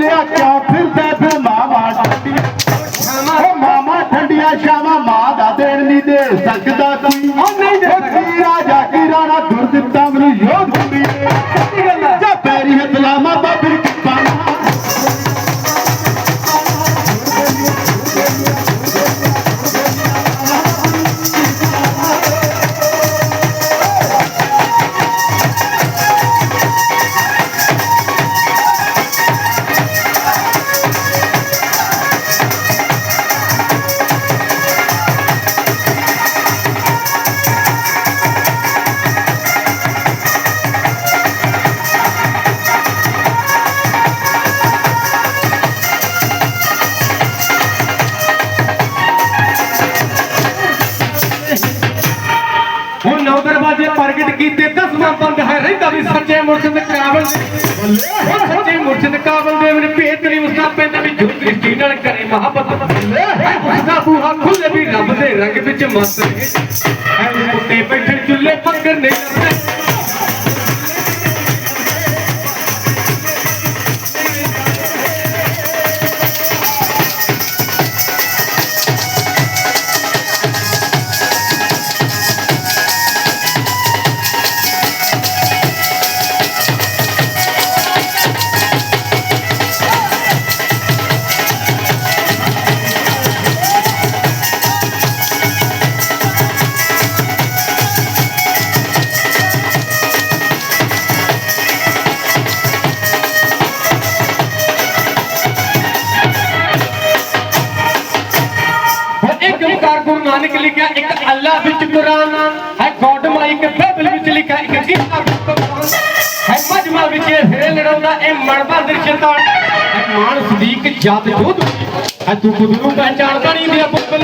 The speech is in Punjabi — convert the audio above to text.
ਲਿਆ ਕਿਉਂ ਫਿਰਦਾ ਫਿਰ ਮਾਵਾ ਠੰਡੀਆਂ ਉਹ ਮਾਮਾ ਠੰਡੀਆਂ ਸ਼ਾਮਾਂ ਮਾਂ ਦਾ ਦੇਣ ਨਹੀਂ ਦੇ ਸਕਦਾ ਦਰਵਾਜ਼ੇ ਪ੍ਰਗਟ ਕੀਤੇ ਦਸਵਾਂ ਬੰਦ ਹੈ, ਰਹਿੰਦਾ ਵੀ ਸੱਚੇ ਮੁਰਸ਼ਿਦ ਕਾਬਲ ਦੇ। ਹੁਣ ਸੱਚੇ ਮੁਰਸ਼ਿਦ ਕਾਬਲ ਦੇ ਮੇਰੇ ਭੇਤ ਨਹੀਂ ਉਸਦਾ ਪੈਂਦਾ ਵੀ ਜੋ ਦ੍ਰਿਸ਼ਟੀ ਨਾਲ ਕਰੇ ਮੁਹੱਬਤ। ਉਸਦਾ ਬੂਹਾ ਖੁੱਲੇ ਵੀ ਰੱਬ ਦੇ ਰੰਗ ਵਿੱਚ ਮਸਤ ਹੈ ਐ ਉੱਤੇ ਬੈਠੇ ਚੁੱਲੇ ਪੱਕਰ ਨਹੀਂ ਲੱਗਦੇ ਨਾਨਕ ਲਿਖਿਆ ਇੱਕ ਅੱਲਾ ਵਿੱਚ ਕੁਰਾਨ, ਹੈ ਗੋਡ ਮਾਈਕ ਬਾਈਬਲ ਵਿੱਚ ਲਿਖਿਆ ਇੱਕ ਗੀਤਾ ਵਿੱਚ ਕੁਰਾਨ। ਹੈ ਮਜਮਾ ਵਿੱਚ ਫੇਰੇ ਲੜਾਉਂਦਾ, ਇਹ ਮੜਵਾ ਦਿਰਸ਼ਤਾਨ ਹੈ ਮਾਨ ਸਦੀਕ ਜਦ ਜੋਧ ਹੈ ਤੂੰ ਖੁਦ ਨੂੰ ਪਹਿਚਾਣਦਾ ਨਹੀਂ, ਮੇਰਾ ਪੁੱਤ